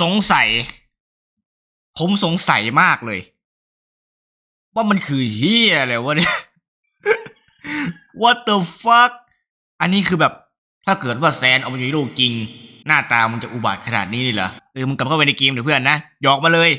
สงสัย ผมสงสัยมากเลย ว่ามันคือเฮียอะไรวะเนี่ย What the fuck อันนี้คือแบบ ถ้าเกิดว่าแซนเอามาอยู่ในโลกจริง หน้าตามันจะอุบาทขนาดนี้เลยเหรอเออมึงกลับเข้าไปในเกมเดี๋ยวเพื่อนนะหยอกมาเลย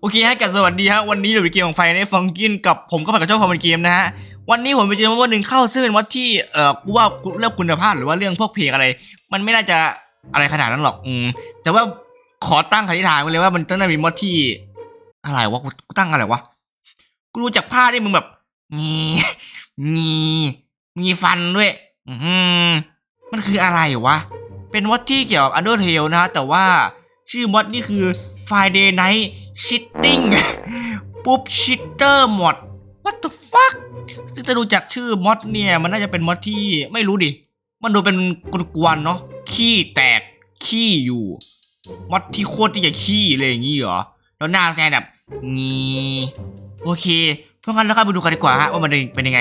โอเคฮะกับสวัสดีฮะวันนี้เราอยู่ในเกมของไฟในฟังกินกับผมก็ผ่านกับเจ้าของเป็นเกมนะฮะวันนี้ผมไปเจอมาว่าหนึ่งเข้าซึ่งเป็นวัดที่เอ่อกูว่าเรื่องคุณภาพหรือว่าเรื่องพวกเพลงอะไร มันไม่น่าจะอะไรขนาดนั้นหรอกอืมแต่ว่า ขอตั้งคติฐานไว้เลยว่ามันต้องมีมอดที่ อะไรวะกูตั้งอะไรวะกูรู้จักผ้าที่มึงแบบมีมีมีฟันด้วย อืมมันคืออะไรวะ เป็นมอดที่เกี่ยวกับ Undertale นะฮะแต่ว่าชื่อมอดนี่คือ Friday Night Shitting ปุ๊บ Shitter Mod What the fuck ซึ่งจะดูจากชื่อมอดเนี่ย มันน่าจะเป็นมอดที่ไม่รู้ดิ มันดูเป็นกวนๆเนาะขี้แตกขี้อยู่ มอดที่โคตรที่จะขี้เลยอย่างงี้เหรอ แล้วหน้าแซนแบบงี้โอเค เพราะงั้นเราเข้าไปดูกันดีกว่าฮะว่ามันเป็นยังไง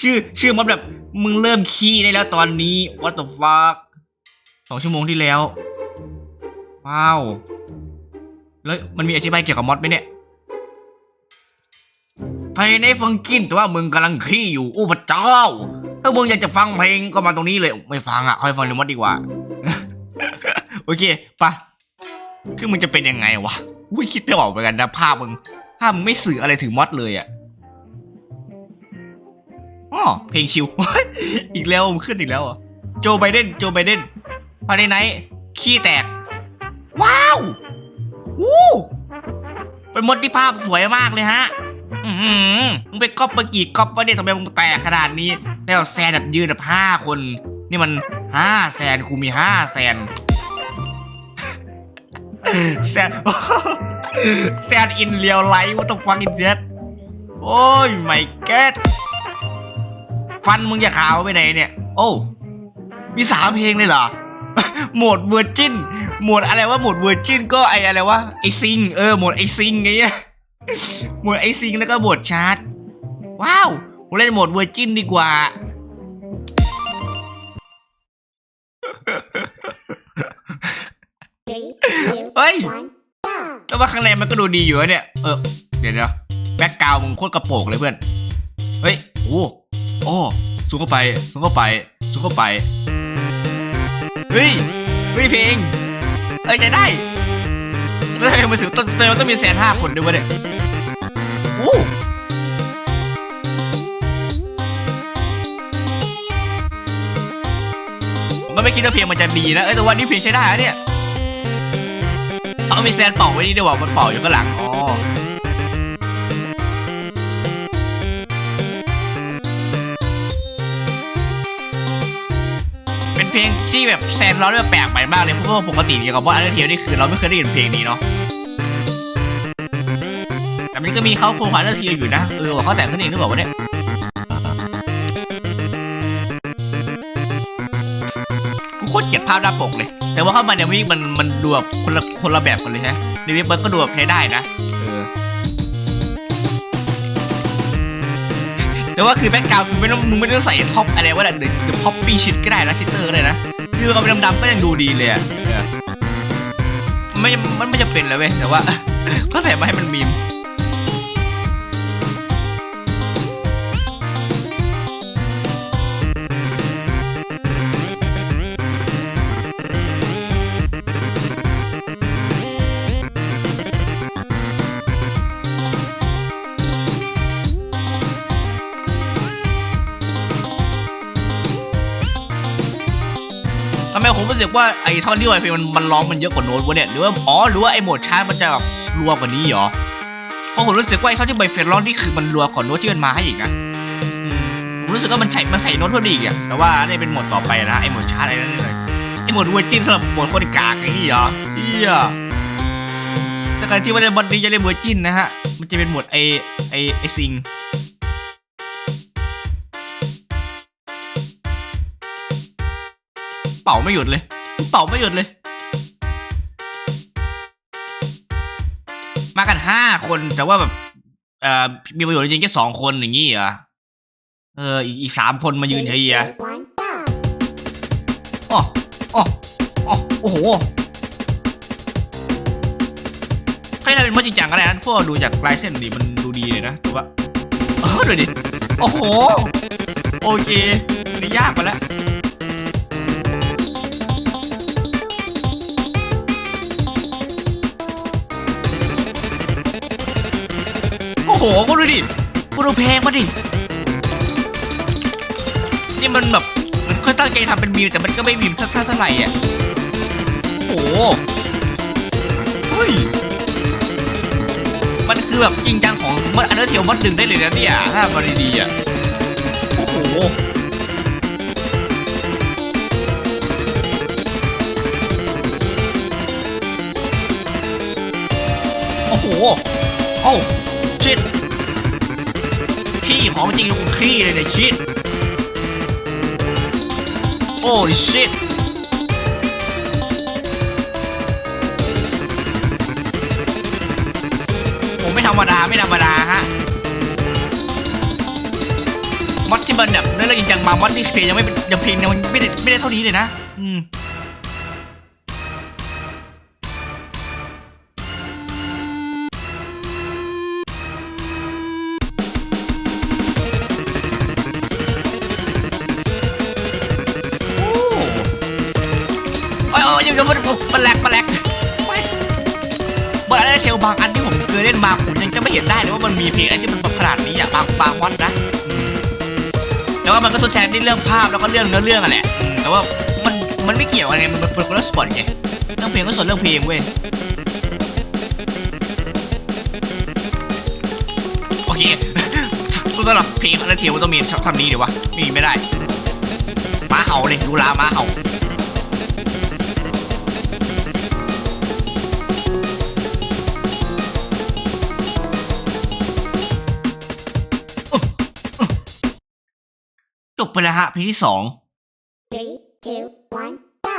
ชื่อชื่อมอดแบบมึงเริ่มขี้ได้แล้วตอนนี้ what the fuck สองชั่วโมงที่แล้ว ว้าว แล้วมันมีอธิบายเกี่ยวกับมอดไหมเนี่ยภายในฟังกินแต่ว่ามึงกำลังขี้อยู่โอ้พระเจ้า ถ้ามึงอยากจะฟังเพลงก็มาตรงนี้เลย ไม่ฟังอะคอยฟังในมอดดีกว่า โอเคปะคือมึงจะเป็นยังไงวะอุ้ยคิดไม่ออกเหมือนกันนะภาพมึงภาพมึงไม่สื่ออะไรถึงมอดเลยอะอ๋อเพลงชิว อีกแล้วมันขึ้นอีกแล้วอะโจไบเดนโจไบเดนภายในไหนขี้แตก ว้าววู้เป็นมดที่ภาพสวยมากเลยฮะ อือหือมึงไปก๊อปมากี่ก๊อปวะเนี่ยทำไมมึงแตกขนาดนี้ แล้วแซนแบบยืนแบบห้าคน นี่มันห้าแสนกูมีห้าแสน แซนแซนอินเรียวไลท์ว่าต้องฟังอินเจ็ดโอ้ยไม่เก็ตฟันมึงจะขาวไปไหนเนี่ย โอ้มีสามเพลงเลยเหรอ โหมดเวอร์จินโหมดอะไรว่าโหมดเวอร์จินก็ไออะไรวะไอซิงเออโหมดไอซิงไงเนี่ยโหมดไอซิงแล้วก็โหมดชาร์จว้าวเล่นโหมดเวอร์จินดีกว่า แต่ว่าข้างในมันก็ดูดีอยู่นะเนี่ย เออ เดี๋ยวเดี๋ยวแบ็กกราวมึงโคตรกระโปงเลยเพื่อน เฮ้ย โอ้โอ้สูงเข้าไป สูงเข้าไป สูงเข้าไป เฮ้ย เฮ้ยเพลง เอ้ยใช้ได้แล้วทำไมมันถึงต้องทำไมมันต้องมีแสนห้าคนด้วยวะเนี่ยโอ้ผมก็ไม่คิดว่าเพลงมันจะดีนะ เอ้ยแต่ว่านี่เพลงใช้ได้นะเนี่ย เอามีแซนเป่าไว้นี่ด้วยว่ามันเป่าอยู่ข้างหลังอ๋อเป็นเพลงที่แบบแซนร้องได้แปลกใหม่มากเลยเพราะว่าปกติเกี่ยกับว่าอันเดอร์นี่คือเราไม่เคยได้ยินเพลงนี้เนาะแต่มันก็มีเขาโครงอันเดอร์เทลอยู่นะเออว่าเขาแต่งขึ้นเองหรือเปล่าวะเนี่ย เกลียดภาพหน้าปกเลย แต่ว่าเข้ามาในวิกมันมันดูแบบคนละคนละแบบกันเลยใช่ไหมในวิกมันก็ดูแบบใช้ได้นะเออแต่ว่าคือแบ็กกราวด์คือไม่ต้องมึงไม่ต้องใส่ท็อปอะไรวะเนี่ยหรือหรือพ็อปปี้ชิดก็ได้นะชิตเตอร์ก็ได้นะคือเอาไปดำๆก็ยังดูดีเลยอะเออไม่มันไม่จะเป็นเลยเว้ยแต่ว่าเขาใส่มาให้มันมีมำไมผมรู้สึกว่าไอ้ท่อนที่ไวเพลงมันมันร้องมันเยอะกว่าโน้ตวะเนี่ยหรือว่าอ๋อหรือว่าไอ้โหมดชาร์จมันจะแบบรัวกว่านี้เหรอเพราะผมรู้สึกว่าไอ้ท่อนที่ไวเพลงร้องนี่คือมันรัวกว่าโน้ตที่มันมาให้อีกนะผมรู้สึกว่ามันใส่มันใส่โน้ตเพิ่มอีกอะแต่ว่านี่เป็นโหมดต่อไปนะไอ้โหมดชาร์จอะไรนั่นเลยไอ้โหมดเวอร์จินสำหรับโหมดคนกากไอ้นี่เหรอเฮียแต่การที่ว่าในบอดนี้จะเล่นเวอร์จินนะฮะมันจะเป็นโหมดไอไอไอซิง เป่าไม่หยุดเลย เป่าไม่หยุดเลย มากันห้าคนแต่ว่าแบบเอ่อมีประโยชน์จริงๆแค่สองคนอย่างงี้เหรอเอออีกสามคนมายืนเฉยๆอะ two, one, go! อ๋ออ๋ออ๋อโอ้โหไม่ได้เป็นมดจริงจังก็ได้นะพวกดูจากลายเส้นดิมันดูดีเลยนะแต่ว่าเออดูดิโอ้โห โอเคนี่ยากไปแล้ว ดิกูดูเพลงมาดิ นี่มันแบบมันค่อยตั้งใจทำเป็นมีมแต่มันก็ไม่มีมสักเท่าไหร่อะ โอ้โหเฮ้ย มันคือแบบจริงจังของมันอันเดอร์เทลมัดดึงได้เลยนะเนี่ยถ้ามันดีๆอะ โอ้โหโอ้โห โอ้ชิด ขี้ของจริงขี้เลยเนี่ยชิดโอ้ shit ผมไม่ธรรมดาไม่ธรรมดาฮะมอดที่มันแบบเรื่องจริงจังบามอดที่เพลงยังไม่ยังเพลงยังไม่ได้ไม่ได้เท่านี้เลยนะ อืม เดี๋ยวมันมันแหลกมันแหลกไม่บอะไรเทลบางอันที่ผมเคยเล่นมาผมยังจะไม่เห็นได้เลยว่ามันมีเพลงอะไรที่มันแบบขนาดนี้อะบางบางวันนะแต่ว่ามันก็ทดแทนที่เรื่องภาพแล้วก็เรื่องเนื้อเรื่องอะแหละแต่ว่ามันมันไม่เกี่ยวกันไงมันเป็นคนละส่วนไงเรื่องเพลงก็ส่วนเรื่องเพลงเว้ยโอเคสำหรับเพลงอะไรเทลมันต้องมีท่อนนี้เดี๋ยววะมีไม่ได้ม้าเห่าเลยดูลาม้าเห่า ไปแล้วฮะเพลงที่สอง Three, two, one, go!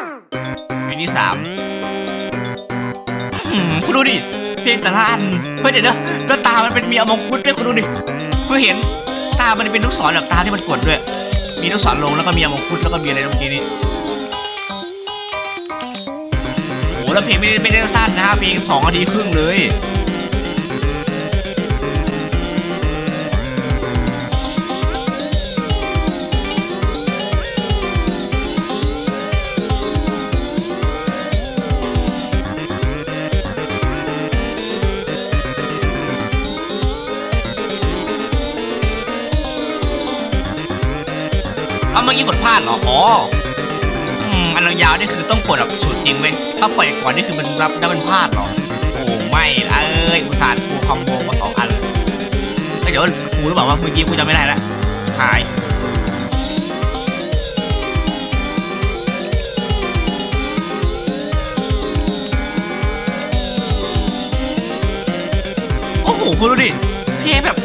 เพลงที่สามอืมคุณดูดิ เพลงแต่ละอันเฮ้ยเดี๋ยวนะแล้วตามันเป็นมีอมงกุฎด้วยคุณดูดิเพื่อเห็นตามันเป็นลูกศรแบบตาที่มันกดด้วย มีลูกศรลงแล้วก็มีอมงกุฎแล้วก็มีอะไรเมื่อกี้นี้โอ้แล้วเพลงไม่ได้ไม่ได้สั้นนะฮะเพลงสองนาทีครึ่งเลย เอาเมื่อกี้กดพลาดเหรอ อ๋ออืมอันยาวนี่คือต้องกดแบบสุดจริงเว้ยถ้าปล่อยก่อนนี่คือมันรับได้มันพลาดเหรอ โอ้ไม่ละเอ้ยอุตส่าห์กูคอมโบมาสองอันเอ้ยเดี๋ยวกูรู้เปล่าว่าเมื่อกี้กูจำไม่ได้ละหายโอ้โหคุณดูดิพลงแบบ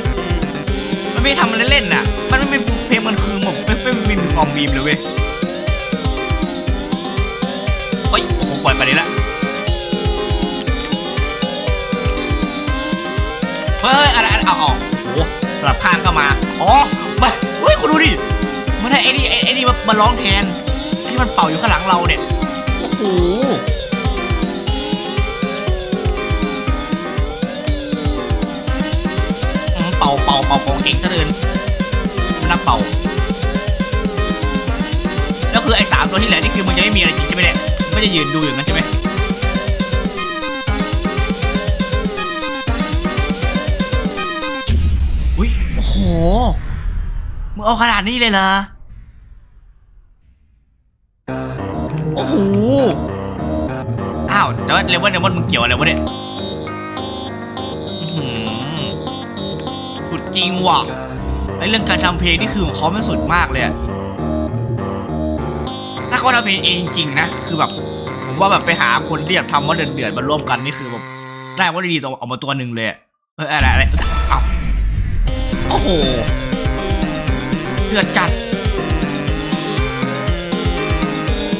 มันไม่ทำมันเล่นๆน่ะ มันไม่เป็น มันคือแบบไม่ไม่ไม่มีความบีมเลยเว้ยเฮ้ยโอ้โหปล่อยไปเลยละเฮ้ยอะไรอะไรเอาเอาโอ้โหสลับข้างเข้ามาอ๋อมาเฮ้ยคุณดูดิมันให้ไอ้นี่ไอ้ไอ้นี่มามาร้องแทนไอ้ที่มันเป่าอยู่ข้างหลังเราเนี่ยโอ้โหเป่าเป่าเป่าเป่าเก่งซะเกินนักเป่าามตัวที่เหลือนี่คือมันจะไม่มีอะไรจริงใช่ไหมเนี่ยไม่ได้ยืนดูอย่างนั้นใช่ไหมอุ้ยโอ้โหมึงเอาขนาดนี้เลยเหรอโอ้โหอ้าวแต่ว่าเลเวลเลเวลมึงเกี่ยวอะไรวะเนี่ยอื้อหือสุดจริงว่ะไอเรื่องการทำเพลงนี่คือของเขาไมันสุดมากเลยอะาเขาทำเพลงเองจริงๆนะ คือแบบผมว่าแบบไปหาคนที่แบบทำว่าเดือดๆมาร่วมกันนี่คือแบบได้ว่าดีๆตัวออกมาตัวหนึ่งเลยอะเอออะไรอะไรอ้าโอ้โหเดือดจัด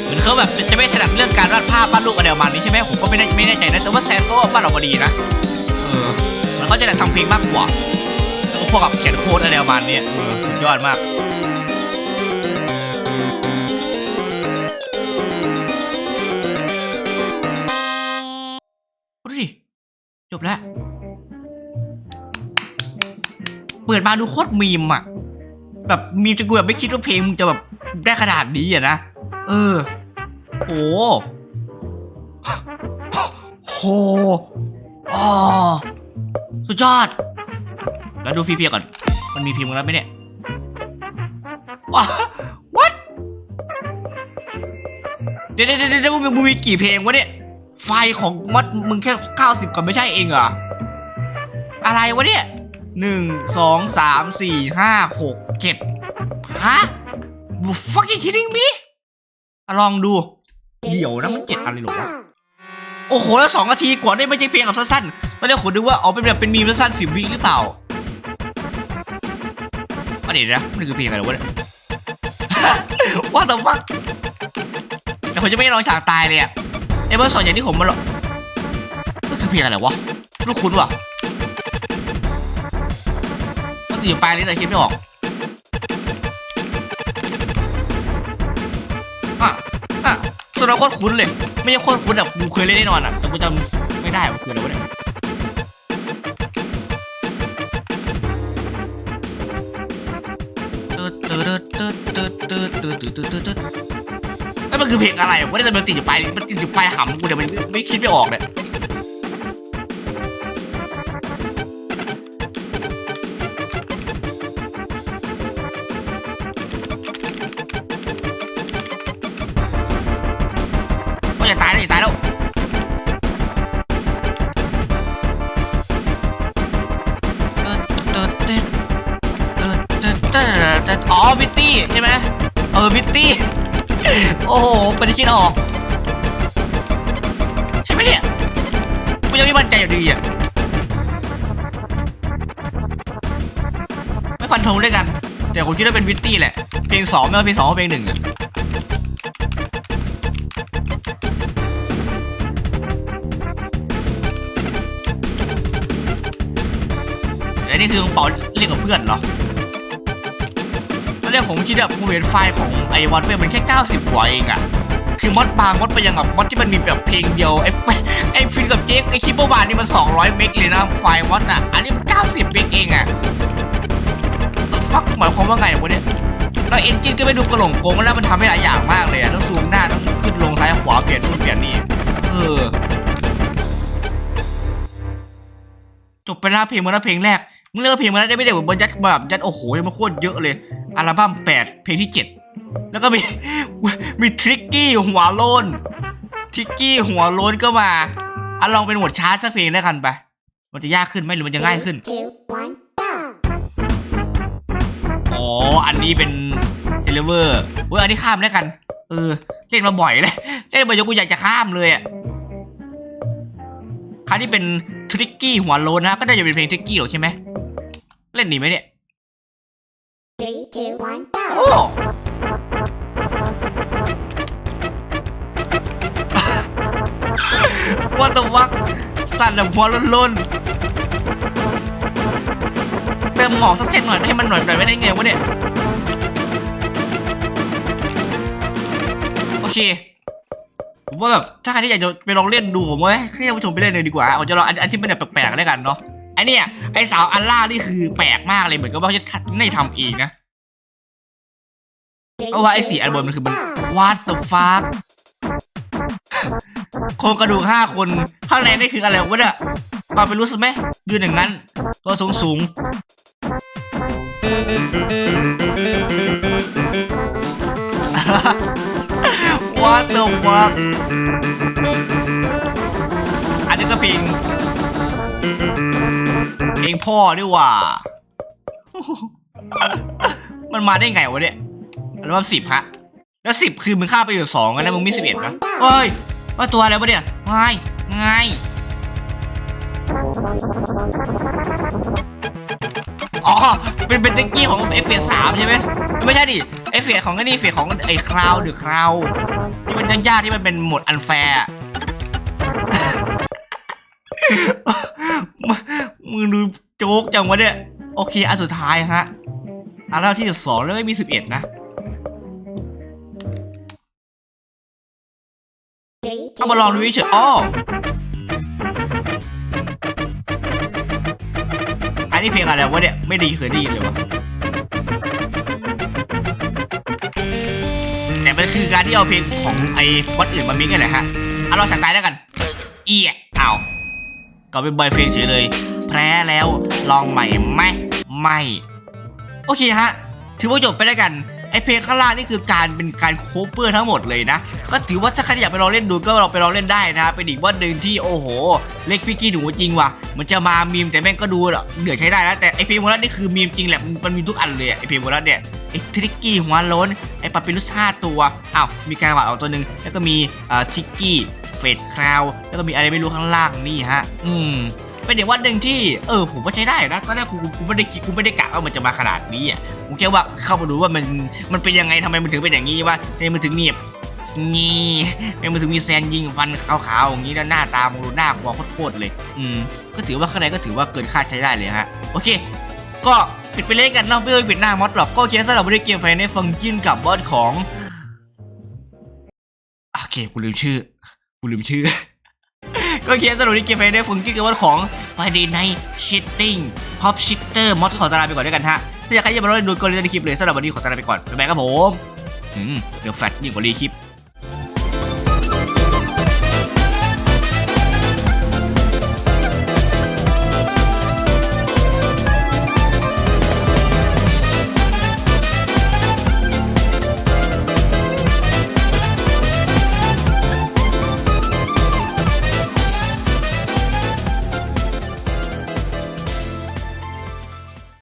เหมือนเขาแบบจะไม่ถนัดเรื่องการวาดภาพวาดรูปอะไรประมาณนี้ใช่ไหมผมก็ไม่แน่ไม่แน่ใจนะแต่ว่าแซนก็วาดออกมาดีนะเออมันเขาจะถนัดทำเพลงมากกว่าแล้วก็พวกกับเขียนโค้ดอะไรประมาณนี้เออสุดยอดมาก จบแล้ว เปิดมาดูโคตรมีมอะ แบบมีมจนกูแบบไม่คิดว่าเพลงมึงจะแบบได้ขนาดนี้อะนะ เออโหโหอ๋อสุดยอด แล้วดูฟีเพียก่อน มันมีพิมพ์กันแล้วไหมเนี่ยว้า what เดี๋ยวเดี๋ยวเดี๋ยวมึงมีกี่เพลงวะเนี่ย ไฟของมัดมึงแค่เก้าสิบก่อนไม่ใช่เองเหรอ อะไรวะเนี่ยหนึ่งสองสามสี่ห้าหกเจ็ดฮะ you fucking kidding me ลองดู เดี๋ยวนะมันเจ็ดอะไรหรอวะโอ้โห แล้วสองนาทีกว่าได้ไม่ใช่เพลงแบบสั้นๆตอนแรกผมนึกว่าเอาเป็นแบบเป็นมีมสั้นสิบวิหรือเปล่าอันนี้นะมันคือเพลงอะไรวะเนี่ยว่าแต่ฟักแต่ผมจะไม่ลองฉากตายเลยอะ ไอ้เบอร์สองอย่างที่ผมมาหรอกมันคือเพลงอะไรวะรู้คุ้นว่ะก็ติดอยู่ปลายนี้แต่คิดไม่ออกอะอะตัวเราโคตรคุ้นเลย ไม่ใช่โคตรคุ้นแบบกูเคยเล่นแน่นอนอะ แต่กูจำไม่ได้ว่าคืออะไรวะเนี่ยตึ๊ดตึ๊ดตึ๊ดตึ๊ดตึ๊ดตึ๊ดตึ๊ดตึ๊ด ตึ๊ดตึ๊ดเอ้ยมันคือเพลงอะไรวะเนี่ยมันติดอยู่ปลายมันติดอยู่ปลายหำกูเดี๋ยวมันไม่คิดไม่ออกเลยโอ้ยอย่าตายแล้วอย่าตายแล้วตึ๊ดตึ๊ดตึ๊ดตึ๊ดตึ๊ดตึ๊ดตึ๊ดอ๋อพิตตี้ใช่ไหมเออพิตตี้ โอ้โหปฏิคิดออกใช่ไหมเนี่ยกูยังไม่มั่นใจอยู่ดีอะไม่ฟันธงด้วยกัน แต่ผมคิดว่าเป็นวิตตี้แหละ เพลงสองไม่ว่าเพลงสองเพลงหนึ่งอะแล้วนี่คือเป่าเรียกกับเพื่อนเหรอ ตอนแรกผมคิดแบบผมเห็นไฟล์ของไอ้วัดเว้ยมันแค่ 90 กว่าเองอะคือมอดบางมอดไปยังแบบมอดที่มันมีแบบเพลงเดียวไอ้ไอ้ฟินกับเจ๊กไอ้คิปเปอร์บานนี่มัน 200 เมกเลยนะไฟล์มอดอะอันนี้มัน 90 เมกเองอะตัวฟักหมายความว่าไงวะเนี่ยแล้วเอนจินก็ไม่ดูกระหล่งโกงแล้วมันทำให้หลายอย่างมากเลยอะต้องซูมหน้าต้องขึ้นลงซ้ายขวาเปลี่ยนนู่นเปลี่ยนนี่เออจบไปแล้วเพลงมาแล้วเพลงแรกมึงเลือกเพลงมาแล้วได้ไม่ได้แบบยัดแบบยัดโอ้โหมันโคตรเยอะเลย อัลบั้มแปดเพลงที่เจ็ดแล้วก็มีมีทริกกี้หัวโลนทริกกี้หัวโลนก็มาอะลองเป็นหมวดชาร์ตสักเพลงแล้วกันไป มันจะยากขึ้นไหมหรือมันจะง่ายขึ้น Three, two, one, go. อ๋อ อันนี้เป็นซิลเวอร์เว้ยอันนี้ข้ามแล้วกัน เออ เล่นมาบ่อยเลย เล่นมาจนกูอยากจะข้ามเลยอะครั้งที่เป็นทริกกี้หัวโลนนะ ก็น่าจะเป็นเพลงทริกกี้หรอกใช่ไหม เล่นดีไหมเนี่ย Three, two, one, โอ้ go. What the fuck สั่นแบบหัวล้นๆเติมหมอกสักเส้นหน่อยไม่ให้มันหน่อยหน่อยไม่ได้ไงวะเนี่ย โอเคผมว่าแบบถ้าใครที่อยากจะไปลองเล่นดูผมว่าให้ท่านผู้ชมไปเล่นเลยดีกว่าผมจะลองอันอันที่มันแบบแปลกๆแล้วกันเนาะ ไอเนี่ยไอสาวอัลล่านี่คือแปลกมากเลยเหมือนกับว่าจะไม่ทำเองนะเพราะว่าไอสี่อันบนมันคือมัน go. What the fuck โครงกระดูกห้าคนข้างในนี่คืออะไรวะเนี่ยปาไปรู้สึกไหมยืนอย่างนั้น ตัวสูงสูง What the fuck อัน เพลงพ่อด้วยว่ะ มันมาได้ไงวะเนี่ยอัลบั้มสิบฮะ แล้วสิบคือมึงข้าไปอยู่สองแล้วมึงมีสิบเอ็ดนะเฮ้ยว่าตัวอะไรวะเนี่ยง่ายง่ายอ๋อ เป็นเป็นเทคกี้ของเอฟเฟสามใช่ไหมไม่ใช่ดิเอฟเฟของไอ้นี่เอฟเฟสของไอ้คราวหรือคราวที่มันยากๆที่มันเป็นหมดอันแฟร์ มึงดูโจ๊กจังวะเนี่ย โอเค อันสุดท้ายฮะ อันแล้วที่สองแล้วไม่มีสิบเอ็ดนะ Three, เอามาลองดูเฉย go. ๆอ๋อนนี้เพลงอะไรวะเนี่ย ไม่ไดีเคยได้ยินเลยวะแต่มันคือการที่เอาเพลงของไอ้วัดอื่นมามิกกันแหละฮะเอาเราฉันตายแล้วกัน เอียเอาก็เป็นบอยเพลงเฉยเลย แพ้แล้ว ลองใหม่ไหมไม่ โอเคฮะ ถือว่าจบไปแล้วกันไอเพลงข้างล่างนี่คือการเป็นการโคเวอร์ทั้งหมดเลยนะ ก็ถือว่าถ้าใครอยากไปลองเล่นดูก็ลองไปลองเล่นได้นะเป็นอีกว่าหนึ่งที่โอ้โห เล็กพี่กี้หนูจริงว่ะ มันจะมามีมแต่แม่งก็ดูเดือดใช้ได้นะแต่ไอเพลงโบราณนี่คือมีมจริงแหละมันมีทุกอันเลยไอเพลงโบราณเนี่ยไอทริกกี้หัวล้นไอปาปิลุสห้าตัวอ้าวมีการวาดออกตัวหนึ่งแล้วก็มีอ่อทิกกี้เฟดคราวแล้วก็มีอะไรไม่รู้ข้างล่างนี่ฮะ อืม เป็นเด็กวัดหนึ่งที่เออผมว่าใช้ได้นะตอนแรกกูกูไม่ได้คิดกูไม่ได้กะว่ามันจะมาขนาดนี้อะผมแค่ว่าเข้ามาดูว่ามันมันเป็นยังไงทำไมมันถึงเป็นอย่างนี้วะทำไมมันถึงมีแบบนี่ทำไมมันถึงมีแซนยิงฟันขาวๆอย่างนี้แล้วหน้าตามองดูหน้ากลัวโคตรๆเลย อืม ก็ถือว่าข้างในก็ถือว่าเกินคาดใช้ได้เลยฮะ โอเค ก็ปิดไปเลยกันเนาะไม่ต้องปิดหน้ามอดหรอกก็เคสำหรับวันนี้เกมไฟในฟังกินกับบอสของ โอเค กูลืมชื่อ กูลืมชื่อ ก็เขียนสรุปที่เกมไฟได้ฟงกิ๊กับบอสของ Friday Night Shitting Pop Shitter มอดขอตาราไปก่อนด้วยกันฮะถ้าอยากใครจะมาเล่นดูก็เลยในคลิปเลยสำหรับวันนี้ขอตาราไปก่อนบ๊ายบายครับผมอืมเดี๋ยวแฟตยิ่งกว่ารีคลิป